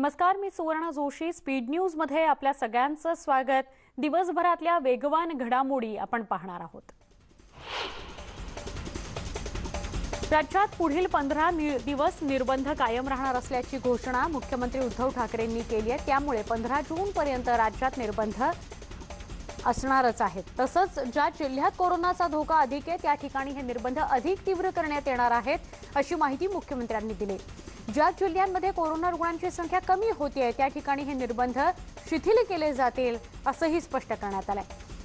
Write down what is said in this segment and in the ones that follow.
नमस्कार मी सुवर्ण जोशी. स्पीड न्यूजमध्ये आपल्या सगळ्यांचं स्वागत. दिवसभरातल्या वेगवान घडामोडी आपण पाहणार आहोत. राज्यात पुढील पंधरा दिवस निर्बंध कायम राहणार असल्याची घोषणा मुख्यमंत्री उद्धव ठाकरेंनी केली आहे. त्यामुळे पंधरा जून पर्यंत राज्यात निर्बंध असणारच आहेत. तसंच ज्या जिल्ह्यात कोरोनाचा धोका अधिक आहे त्या ठिकाणी हे निर्बंध अधिक तीव्र करण्यात येणार आहेत अशी माहिती मुख्यमंत्र्यांनी दिली. ज्या जिल्ह्यांमध्ये कोरोना रुग्णांची संख्या कमी होतीये त्या ठिकाणी हे निर्बंध शिथिल केले जातील असंही स्पष्ट करण्यात आलंय.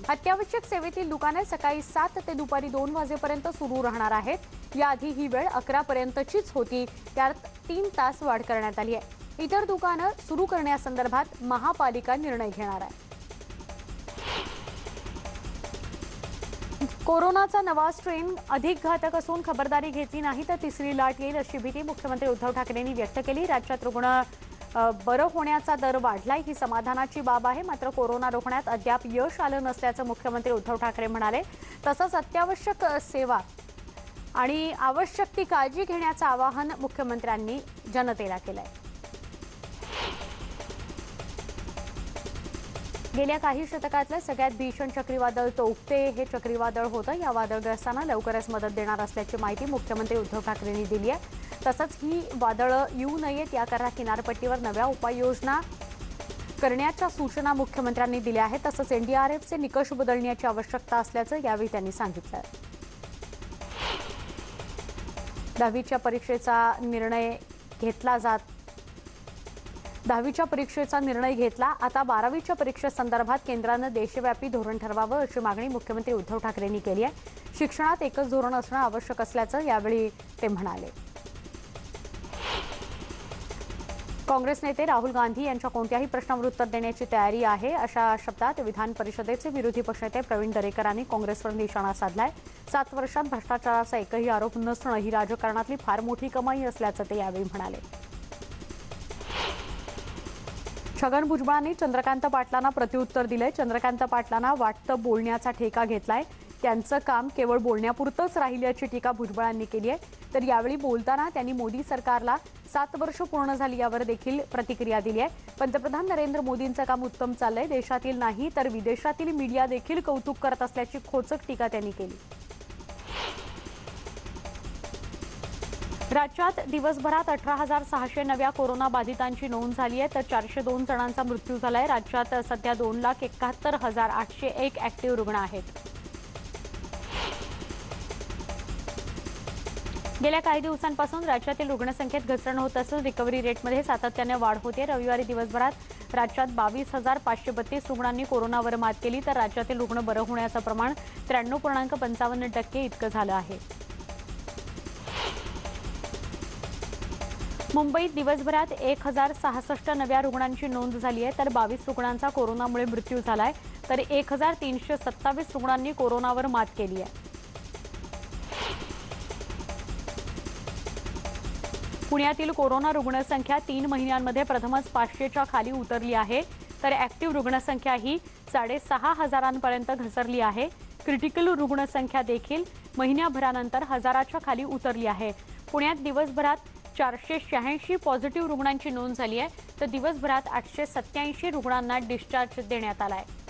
अत्यावश्यक सेवेतील दुकाने सकाळी सात ते दुपारी दोन वाजेपर्यंत सुरू राहणार आहेत. याआधी ही वेळ अकरापर्यंतचीच होती. त्यात तीन तास वाढ करण्यात आली आहे इतर दुकानं सुरू करण्यासंदर्भात महापालिका निर्णय घेणार आहे. कोरोनाचा नवा स्ट्रेन अधिक घातक असून खबरदारी घेतली नाही तर तिसरी लाट येईल अशी भीती मुख्यमंत्री उद्धव ठाकरेंनी व्यक्त केली. राज्यात रुग्ण बरं होण्याचा दर वाढलाय ही समाधानाची बाब आहे. मात्र कोरोना रोखण्यात अद्याप यश आलं नसल्याचं मुख्यमंत्री उद्धव ठाकरे म्हणाले. तसंच अत्यावश्यक सेवा आणि आवश्यक ती काळजी घेण्याचं आवाहन मुख्यमंत्र्यांनी जनतेला केलं आहे गेल्या काही शतकातलं सगळ्यात भीषण चक्रीवादळ तोकते हे चक्रीवादळ होतं. या वादळग्रस्तांना लवकरच मदत देणार असल्याची माहिती मुख्यमंत्री उद्धव ठाकरेंनी दिली आहे. तसंच ही वादळं येऊ नयेत याकरता किनारपट्टीवर नव्या उपाययोजना करण्याच्या सूचना मुख्यमंत्र्यांनी दिल्या आहेत. तसंच एनडीआरएफचे निकष बदलण्याची आवश्यकता असल्याचं यावेळी त्यांनी सांगितलं दहावीच्या परीक्षेचा निर्णय घेतला जात दहावीच्या परीक्षेचा निर्णय घेतला. आता बारावीच्या परीक्षेसंदर्भात केंद्रानं देशव्यापी धोरण ठरवावं अशी मागणी मुख्यमंत्री उद्धव ठाकरेंनी केली आहे. शिक्षणात एकच धोरण असणं आवश्यक असल्याचं यावेळी ते म्हणाले. काँग्रेस नेते राहुल गांधी यांच्या कोणत्याही प्रश्नावर उत्तर देण्याची तयारी आहे अशा शब्दात विधान परिषदेचे विरोधी पक्षनेते प्रवीण दरेकरांनी काँग्रेसवर निशाणा साधलाय. सात वर्षात भ्रष्टाचाराचा एकही आरोप नसणं ही राजकारणातली फार मोठी कमाई असल्याचं ते यावेळी म्हणाले. छगन भुजबळांनी चंद्रकांत पाटलांना प्रत्युत्तर दिलंय. चंद्रकांत पाटलांना वाटतं बोलण्याचा ठेका घेतलाय. त्यांचं काम केवळ बोलण्यापुरतंच राहिल्याची टीका भुजबळांनी केली आहे. तर यावेळी बोलताना त्यांनी मोदी सरकारला सात वर्ष पूर्ण झाली यावर देखील प्रतिक्रिया दिली आहे. पंतप्रधान नरेंद्र मोदींचं काम उत्तम चाललंय. देशातील नाही तर विदेशातील मीडिया देखील कौतुक करत असल्याची खोचक टीका त्यांनी केली. राज्यात दिवसभरात अठरा हजार सहाशे नव्या कोरोना बाधितांची नोंद झाली आहे तर चारशे दोन जणांचा मृत्यू झाला आहे राज्यात सध्या दोन लाख एकाहत्तर हजार आठशे एक ऍक्टिव्ह रुग्ण आहेत. गेल्या काही दिवसांपासून राज्यातील रुग्णसंख्येत घसरण होत असून रिकव्हरी रेटमध्ये सातत्याने वाढ होते. रविवारी दिवसभरात राज्यात बावीस हजार पाचशे बत्तीस रुग्णांनी कोरोनावर मात केली तर राज्यातील रुग्ण बरं होण्याचं प्रमाण त्र्याण्णव पूर्णांक पंचावन्न टक्के इतकं झालं आहे. मुंबईत दिवसभरात एक हजार सहासष्ट नव्या रुग्णांची नोंद झाली आहे. तर बावीस रुग्णांचा कोरोनामुळे मृत्यू झाला आहे तर एक हजार तीनशे सत्तावीस रुग्णांनी कोरोनावर मात केली आहे. पुण्यातील कोरोना रुग्णसंख्या तीन महिन्यांमध्ये प्रथमच पाचशेच्या खाली उतरली आहे. तर ऍक्टिव्ह रुग्णसंख्या ही साडेसहा हजारांपर्यंत घसरली आहे. क्रिटिकल रुग्णसंख्या देखील महिन्याभरानंतर हजाराच्या खाली उतरली आहे. पुण्यात दिवसभरात चारशे शहाऐंशी पॉझिटिव्ह रुग्णांची नोंद झाली आहे. तर दिवसभरात आठशे सत्याऐंशी रुग्णांना डिस्चार्ज देण्यात आला आहे.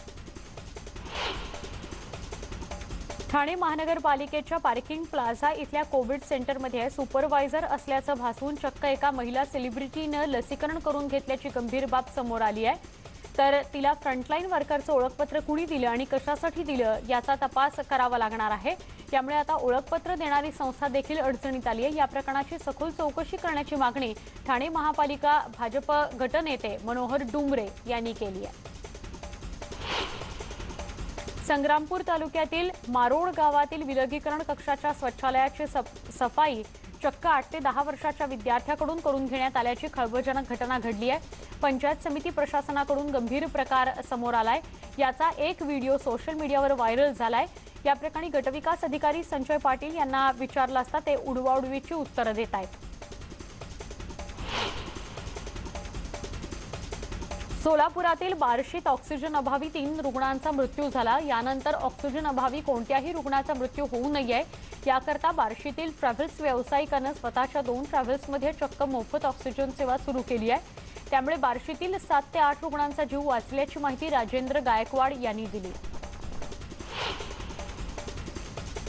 ठाणे महानगरपालिकेच्या पार्किंग प्लाझा इथल्या कोविड सेंटरमध्ये सुपरवायझर असल्याचं भासवून चक्क एका महिला सेलिब्रिटीनं लसीकरण करून घेतल्याची गंभीर बाब समोर आली आहे. तर तिला फ्रंटलाईन वर्करचं ओळखपत्र कुणी दिलं आणि कशासाठी दिलं याचा तपास करावा लागणार आहे. त्यामुळे आता ओळखपत्र देणारी संस्था देखील अडचणीत आली आहे. या प्रकरणाची सखोल चौकशी करण्याची मागणी ठाणे महापालिका भाजप गटनेते मनोहर डुमरे यांनी केली आहे. संग्रामपूर तालुक्यातील मारोड गावातील विलगीकरण कक्षाच्या स्वच्छालयाची सफाई चक्क आठ ते दहा वर्षाच्या विद्यार्थ्याकडून करून घेण्यात आल्याची खळबळजनक घटना घडली आहे. पंचायत समिती प्रशासनाकडून गंभीर प्रकार समोर आलाय. याचा एक व्हिडिओ सोशल मीडियावर व्हायरल झालाय. या प्रकरणी गटविकास अधिकारी संजय पाटील यांना विचारलं असता ते उडवाउडवीची उत्तरं देत आहेत. सोलापुरातील बार्शीत ऑक्सिजन अभावी तीन रुग्णांचा मृत्यू झाला. यानंतर ऑक्सिजन अभावी कोणत्याही रुग्णाचा मृत्यू होऊ नये. याकरता बार्शीतील ट्रॅव्हल्स व्यावसायिकानं स्वतःच्या दोन ट्रॅव्हल्समध्ये चक्क मोफत ऑक्सिजन सेवा सुरू केली आहे. त्यामुळे बार्शीतील सात ते आठ रुग्णांचा जीव वाचल्याची माहिती राजेंद्र गायकवाड यांनी दिली.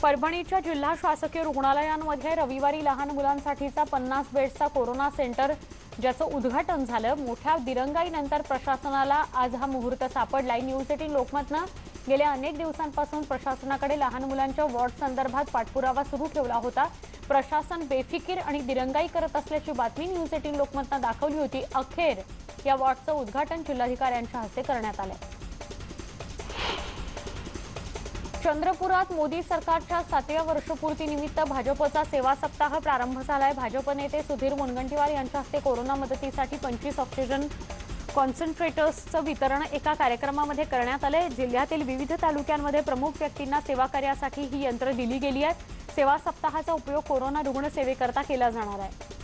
परभणीच्या जिल्हा शासकीय रुग्णालयांमध्ये रविवारी लहान मुलांसाठीचा पन्नास बेड्सचा कोरोना सेंटर ज्याचं उद्घाटन झालं. मोठ्या दिरंगाईनंतर प्रशासनाला आज हा मुहूर्त सापडलाय न्यूज एटीन लोकमतनं गेल्या अनेक दिवसांपासून प्रशासनाकडे लहान मुलांच्या वॉर्ड संदर्भात पाठपुरावा सुरू ठेवला होता. प्रशासन बेफिकीर आणि दिरंगाई करत असल्याची बातमी न्यूज एटीन लोकमतनं दाखवली होती. अखेर या वॉर्डचं उद्घाटन जिल्हाधिकाऱ्यांच्या हस्ते करण्यात आलंय चंद्रपुरात मोदी सरकारच्या सातव्या वर्षपूर्तीनिमित्त भाजपचा सेवा सप्ताह प्रारंभ झालाय. भाजप नेते सुधीर मुनगंटीवार यांच्या हस्ते कोरोना मदतीसाठी पंचवीस ऑक्सिजन कॉन्सन्ट्रेटर्सचं वितरण एका कार्यक्रमामध्ये करण्यात आलंय. जिल्ह्यातील विविध तालुक्यांमध्ये प्रमुख व्यक्तींना सेवा कार्यासाठी ही यंत्र दिली गेली आहेत. सेवा सप्ताहाचा उपयोग कोरोना रुग्णसेवेकरता केला जाणार आहे.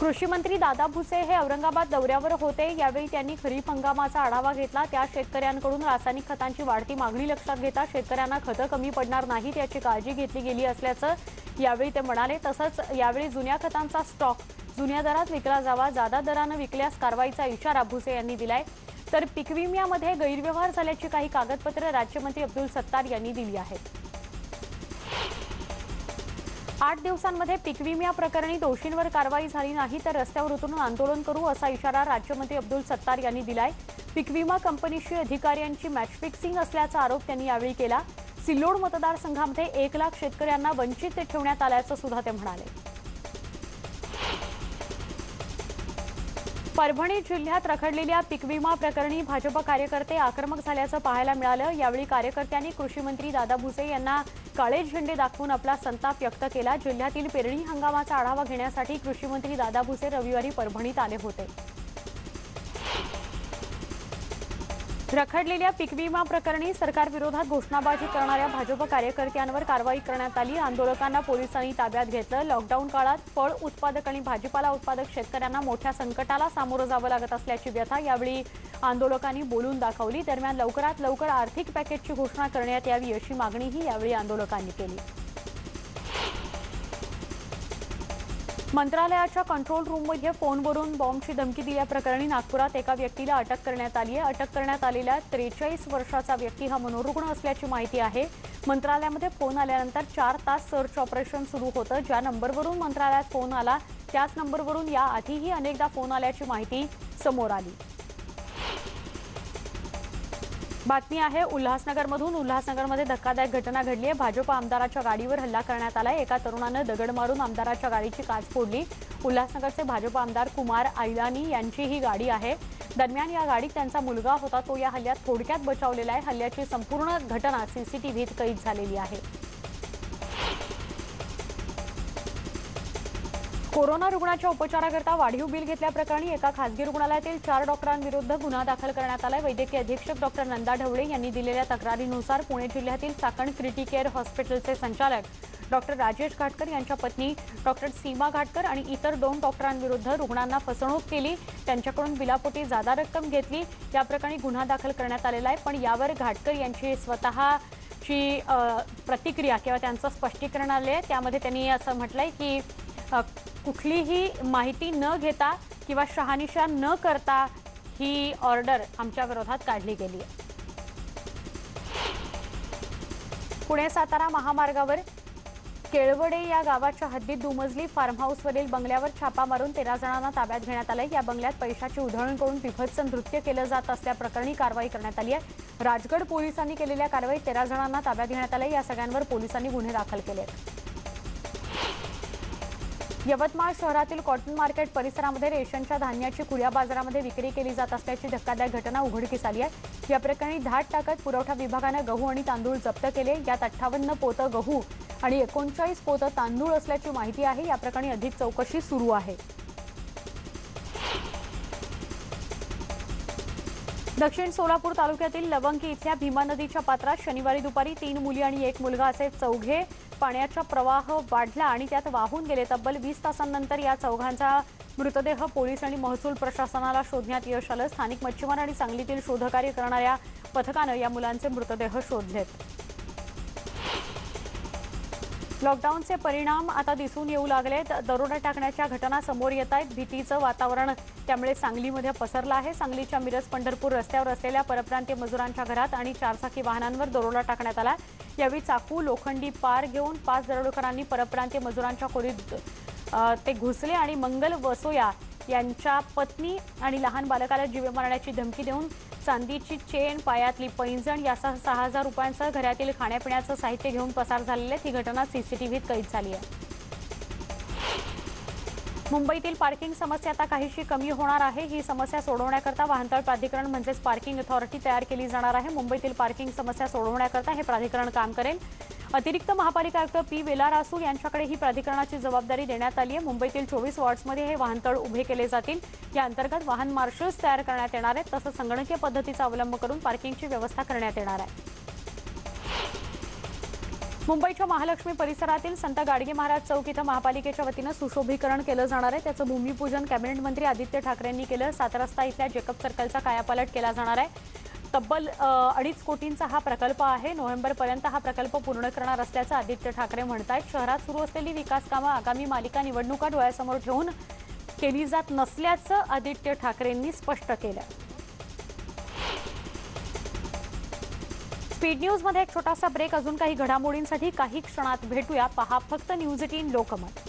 कृषी मंत्री दादा भुसे हे औरंगाबाद दौऱ्यावर होते. यावेळी त्यांनी खरीप हंगामाचा आढावा घेतला. त्या शेतकऱ्यांकडून रासायनिक खतांची वाढती मागणी लक्षात घेता शेतकऱ्यांना खतं कमी पडणार नाहीत याची काळजी घेतली गेली असल्याचं यावेळी ते म्हणाले. तसंच यावेळी जुन्या खतांचा स्टॉक जुन्या दरात विकला जावा. जादा दरानं विकल्यास कारवाईचा इशारा भुसे यांनी दिलाय. तर पीकविम्यामध्ये गैरव्यवहार झाल्याची काही कागदपत्र राज्यमंत्री अब्दुल सत्तार यांनी दिली आहेत. आठ दिवसांमध्ये पीक विम्या प्रकरणी दोषींवर कारवाई झाली नाही तर रस्त्यावर उतरून आंदोलन करू असा इशारा राज्यमंत्री अब्दुल सत्तार यांनी दिलाय. पीक विमा कंपनीशी अधिकाऱ्यांची मॅच फिक्सिंग असल्याचा आरोप त्यांनी यावेळी केला. सिल्लोड मतदारसंघामध्ये एक लाख शेतकऱ्यांना वंचित ठेवण्यात आल्याचं सुद्धा ते म्हणाले. परभणी जिल्ह्यात रखडलेल्या पीक विमा प्रकरणी भाजप कार्यकर्ते आक्रमक झाल्याचं पाहायला मिळालं. यावेळी कार्यकर्त्यांनी कृषी मंत्री दादा भुसे यांना काळे झेंडे दाखवून आपला संताप व्यक्त केला. जिल्ह्यातील पेरणी हंगामाचा आढावा घेण्यासाठी कृषी मंत्री दादा भुसे रविवारी परभणीत आले होते. रखडलेल्या पीक विमा प्रकरणी सरकारविरोधात घोषणाबाजी करणाऱ्या भाजप कार्यकर्त्यांवर कारवाई करण्यात आली. आंदोलकांना पोलिसांनी ताब्यात घेतलं. लॉकडाऊन काळात फळ उत्पादक आणि भाजीपाला उत्पादक शेतकऱ्यांना मोठ्या संकटाला सामोरं जावं लागत असल्याची व्यथा यावेळी आंदोलकांनी बोलून दाखवली. दरम्यान लवकरात लवकर आर्थिक पॅकेजची घोषणा करण्यात यावी अशी मागणीही यावेळी आंदोलकांनी केली. मंत्रालयाच्या कंट्रोल रूममध्ये फोनवरून बॉम्बची धमकी दिल्याप्रकरणी नागपुरात एका व्यक्तीला अटक करण्यात आली आहे. अटक करण्यात आलेल्या त्रेचाळीस वर्षाचा व्यक्ती हा मनोरुग्ण असल्याची माहिती आहे. मंत्रालयामध्ये फोन आल्यानंतर चार तास सर्च ऑपरेशन सुरू होतं. ज्या नंबरवरून मंत्रालयात फोन आला त्याच नंबरवरून याआधीही अनेकदा फोन आल्याची माहिती समोर आली. बातमी आहे उल्हासनगरमधून उल्हासनगरमध्ये धक्कादायक घटना घडली आहे. भाजप आमदाराच्या गाडीवर हल्ला करण्यात आलाय एका तरुणानं दगड मारून आमदाराच्या गाडीची काच फोडली. उल्हासनगरचे भाजप आमदार कुमार आयलानी यांची ही गाडी आहे. दरम्यान या गाडीत त्यांचा मुलगा होता. तो या हल्ल्यात थोडक्यात बचावलेला आहे. हल्ल्याची संपूर्ण घटना सीसीटीव्हीत कैद झालेली आहे. कोरोना रुग्णाच्या उपचाराकरता वाढीव बिल घेतल्याप्रकरणी एका खासगी रुग्णालयातील चार डॉक्टरांविरुद्ध गुन्हा दाखल करण्यात आलाय. वैद्यकीय अधीक्षक डॉक्टर नंदा ढवळे यांनी दिलेल्या तक्रारीनुसार पुणे जिल्ह्यातील चाकण क्रिटिकेअर हॉस्पिटलचे संचालक डॉक्टर राजेश घाटकर यांच्या पत्नी डॉक्टर सीमा घाटकर आणि इतर दोन डॉक्टरांविरुद्ध रुग्णांना फसवणूक केली. त्यांच्याकडून बिलापोटी जादा रक्कम घेतली. याप्रकरणी गुन्हा दाखल करण्यात आलेला आहे. पण यावर घाटकर यांची स्वतःची प्रतिक्रिया किंवा त्यांचं स्पष्टीकरण आले आहे त्यामध्ये त्यांनी असं म्हटलंय की कुठलीही माहिती न घेता किंवा शहानिशा न करता ही ऑर्डर आमच्या विरोधात काढली गेली आहे. पुणे सातारा महामार्गावर केळवडे या गावाच्या हद्दीत दुमजली फार्म हाऊसवरील बंगल्यावर छापा मारून तेरा जणांना ताब्यात घेण्यात आलंय. या बंगल्यात पैशाची उधळण करून बिभत्स नृत्य केलं जात असल्याप्रकरणी कारवाई करण्यात आली आहे. राजगड पोलिसांनी केलेल्या कारवाईत तेरा जणांना ताब्यात घेण्यात आलं या सगळ्यांवर पोलिसांनी गुन्हे दाखल केले आहेत यवतमाळ शहरातील कॉटन मार्केट परिसरामध्ये रेशनच्या धान्याची खुल्या बाजारामध्ये विक्री केली जात असल्याची धक्कादायक घटना उघडकीस आली आहे. या प्रकरणी धाट टाकत पुरवठा विभागानं गहू आणि तांदूळ जप्त केले. यात अठ्ठावन्न पोतं गहू आणि एकोणचाळीस पोतं तांदूळ असल्याची माहिती आहे. या प्रकरणी अधिक चौकशी सुरू आहे. दक्षिण सोलापूर तालुक्यातील लवंगी इथल्या भीमा नदीच्या पात्रात शनिवारी दुपारी तीन मुली आणि एक मुलगा असे चौघे पाण्याचा प्रवाह वाढला आणि त्यात वाहून गेले. तब्बल वीस तासांनंतर या चौघांचा मृतदेह पोलीस आणि महसूल प्रशासनाला शोधण्यात यश आलं. स्थानिक मच्छीमार आणि सांगलीतील शोधकार्य करणाऱ्या पथकानं या मुलांचे मृतदेह शोधलेत. लॉकडाऊनचे परिणाम आता दिसून येऊ लागलेत. दरोडा टाकण्याच्या घटना समोर येत आहेत. भीतीचं वातावरण त्यामुळे सांगलीमध्ये पसरलं आहे. सांगलीच्या मिरज पंढरपूर रस्त्यावर असलेल्या परप्रांतीय मजुरांच्या घरात आणि चारचाकी वाहनांवर दरोडा टाकण्यात आला. यावेळी चाकू लोखंडी पार घेऊन पाच दरोडेकरांनी परप्रांतीय मजुरांच्या खोलीत ते घुसले आणि मंगल वसोया यांच्या पत्नी आणि लहान बालकाला जीवे मारण्याची धमकी देऊन चांदीची चेन पायातली पैंजण यासह सहा हजार रुपयांचं घरातील खाण्यापिण्याचं साहित्य घेऊन पसार झालेले ही घटना सीसीटीव्हीत कैद झाली आहे. मुंबईतील पार्किंग समस्या आता काहीशी कमी होणार आहे. ही समस्या सोडवण्याकरता वाहनतळ प्राधिकरण म्हणजेच पार्किंग अथॉरिटी तयार केली जाणार आहे. मुंबईतील पार्किंग समस्या सोडवण्याकरता हे प्राधिकरण काम करेल. अतिरिक्त महापालिका आयुक्त पी वेलारासू यांच्याकडे ही प्राधिकरणाची जबाबदारी देण्यात आली आहे. मुंबईतील चोवीस वॉर्ड्समध्ये हे वाहनतळ उभे केले जातील. या अंतर्गत वाहन मार्शल्स तयार करण्यात येणार आहेत. तसंच संगणकीय पद्धतीचा अवलंब करून पार्किंगची व्यवस्था करण्यात येणार आहे. मुंबईच्या महालक्ष्मी परिसरातील संत गाडगे महाराज चौक इथं महापालिकेच्या वतीनं सुशोभीकरण केलं जाणार आहे. त्याचं भूमिपूजन कॅबिनेट मंत्री आदित्य ठाकरेंनी केलं. सात रस्ता इथल्या जेकब सर्कलचा कायापालट केला जाणार आहे. तब्बल अडीच कोटींचा हा प्रकल्प आहे. नोव्हेंबरपर्यंत हा प्रकल्प पूर्ण करणार असल्याचं आदित्य ठाकरे म्हणत आहेत शहरात सुरू असलेली विकास कामं आगामी मालिका निवडणुका डोळ्यासमोर ठेवून केली जात नसल्याचं आदित्य ठाकरेंनी स्पष्ट केलं. स्पीड न्यूजमध्ये एक छोटासा ब्रेक. अजून काही घडामोडींसाठी काही क्षणात भेटूया. पहा फक्त न्यूज एटीन लोकमत.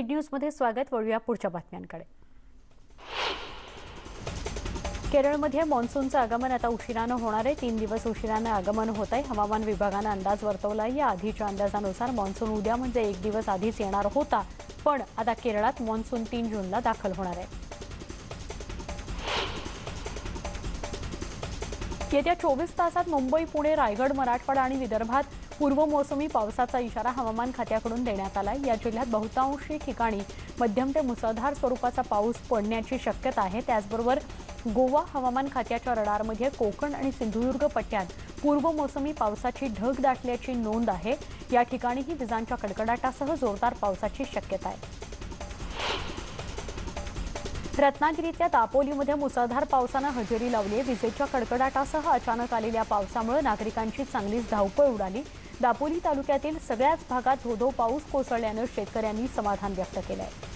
स्पीड न्यूजमध्ये स्वागत. वळूया पुढच्या बातम्यांकडे. केरळमध्ये मान्सूनचं आगमन आता उशिरानं होणार आहे. तीन दिवस उशिरानं आगमन होत आहे. हवामान विभागानं अंदाज वर्तवला आहे या आधीच्या अंदाजानुसार मान्सून उद्या म्हणजे एक दिवस आधीच येणार होता. पण आता केरळात मान्सून तीन जूनला दाखल होणार आहे. येत्या चोवीस तासात मुंबई पुणे रायगड मराठवाडा आणि विदर्भात पूर्व मोसमी पावसाचा इशारा हवामान खात्याकडून देण्यात आला या जिल्ह्यात बहुतांशी ठिकाणी मध्यम ते मुसळधार स्वरूपाचा पाऊस पडण्याची शक्यता आहे. त्याचबरोबर गोवा हवामान खात्याच्या रडारमध्ये कोकण आणि सिंधुदुर्ग पट्ट्यात पूर्व मोसमी पावसाची ढग दाटल्याची नोंद आहे. या ठिकाणीही विजांच्या कडकडाटासह जोरदार पावसाची शक्यता आहे. रत्नागिरीतल्या दापोलीमध्ये मुसळधार पावसानं हजेरी लावली. विजेच्या कडकडाटासह अचानक आलेल्या पावसामुळे नागरिकांची चांगलीच धावपळ उडाली. दापोली तालुक्यातील सगळ्याच भागात धोधो पाऊस कोसळल्यानं शेतकऱ्यांनी समाधान व्यक्त केलं आहे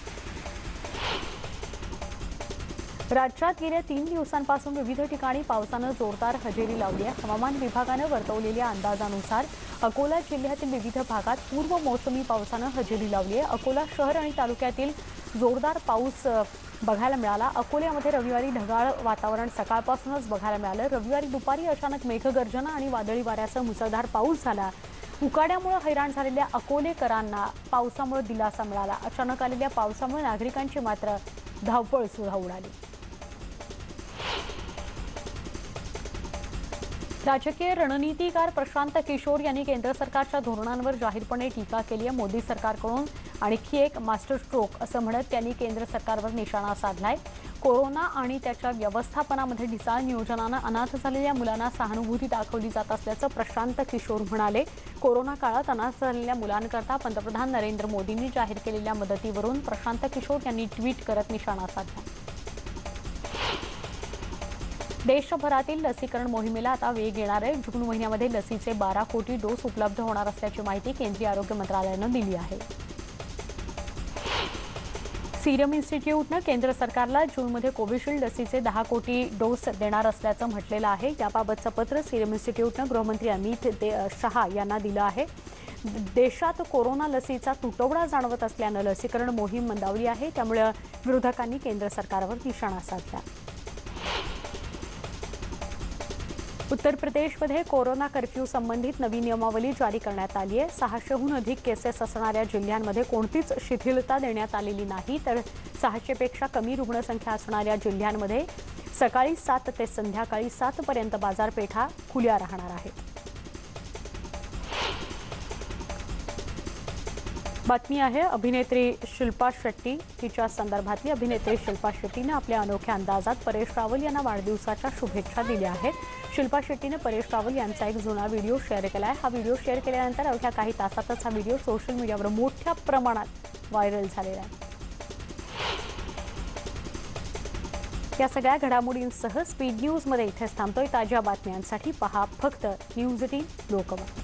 राज्यात गेल्या तीन दिवसांपासून विविध ठिकाणी पावसानं जोरदार हजेरी लावली आहे. हवामान विभागानं वर्तवलेल्या अंदाजानुसार अकोला जिल्ह्यातील विविध भागात पूर्व मोसमी पावसानं हजेरी लावली आहे. अकोला शहर आणि तालुक्यातील जोरदार पाऊस बघायला मिळाला. अकोल्यामध्ये रविवारी ढगाळ वातावरण सकाळपासूनच बघायला मिळालं. रविवारी दुपारी अचानक मेघगर्जना आणि वादळी वाऱ्यासह मुसळधार पाऊस झाला. उकाड्यामुळे हैराण झालेल्या अकोलेकरांना पावसामुळे दिलासा मिळाला. अचानक आलेल्या पावसामुळे नागरिकांची मात्र धावपळ सुद्धा उडाली. राजकीय रणनीतीकार प्रशांत किशोर यांनी केंद्र सरकारच्या धोरणांवर जाहीरपणे टीका केली आहे. मोदी सरकारकडून आणखी एक मास्टर स्ट्रोक असं म्हणत त्यांनी केंद्र सरकारवर निशाणा साधलाय. कोरोना आणि त्याच्या व्यवस्थापनामध्ये ढिसाळ नियोजनानं अनाथ झालेल्या मुलांना सहानुभूती दाखवली जात असल्याचं प्रशांत किशोर म्हणाले. कोरोना काळात अनाथ झालेल्या मुलांकरता पंतप्रधान नरेंद्र मोदींनी जाहीर केलेल्या मदतीवरून प्रशांत किशोर यांनी ट्विट करत निशाणा साधला. देशभरातील लसीकरण मोहिमेला आता वेग येणार आहे. जून महिन्यामध्ये लसीचे बारा कोटी डोस उपलब्ध होणार असल्याची माहिती केंद्रीय आरोग्य मंत्रालयानं दिली आहे. सिरम इन्स्टिट्यूटनं केंद्र सरकारला जूनमध्ये कोविशिल्ड लसीचे दहा कोटी डोस देणार असल्याचं म्हटलेलं आहे. याबाबतचं पत्र सिरम इन्स्टिट्यूटनं गृहमंत्री अमित दे शहा यांना दिलं आहे. देशात कोरोना लसीचा तुटवडा जाणवत असल्यानं लसीकरण मोहीम मंदावली आहे. त्यामुळे विरोधकांनी केंद्र सरकारवर निशाणा साधला. उत्तर प्रदेशमध्ये कोरोना कर्फ्यू संबंधित नवी नियमावली जारी करण्यात आली आहे. सहाशेहून अधिक केसेस असणाऱ्या जिल्ह्यांमध्ये कोणतीच शिथिलता देण्यात आलेली नाही. तर सहाशेपेक्षा कमी रुग्णसंख्या असणाऱ्या जिल्ह्यांमध्ये सकाळी सात ते संध्याकाळी सातपर्यंत बाजारपेठा खुल्या राहणार आहेत. बातमी आहे अभिनेत्री शिल्पा शेट्टी तिच्या संदर्भातली. अभिनेत्री शिल्पा शेट्टीनं आपल्या अनोख्या अंदाजात परेश रावल यांना वाढदिवसाच्या शुभेच्छा दिल्या आहेत. शिल्पा शेट्टीनं परेश रावल यांचा एक जुना व्हिडिओ शेअर केला आहे. हा व्हिडिओ शेअर केल्यानंतर अवघ्या काही तासातच हा व्हिडिओ सोशल मीडियावर मोठ्या प्रमाणात व्हायरल झालेला आहे. या सगळ्या घडामोडींसह स्पीड न्यूजमध्ये इथेच थांबतोय ताज्या बातम्यांसाठी पहा फक्त न्यूज एटीन लोकमत.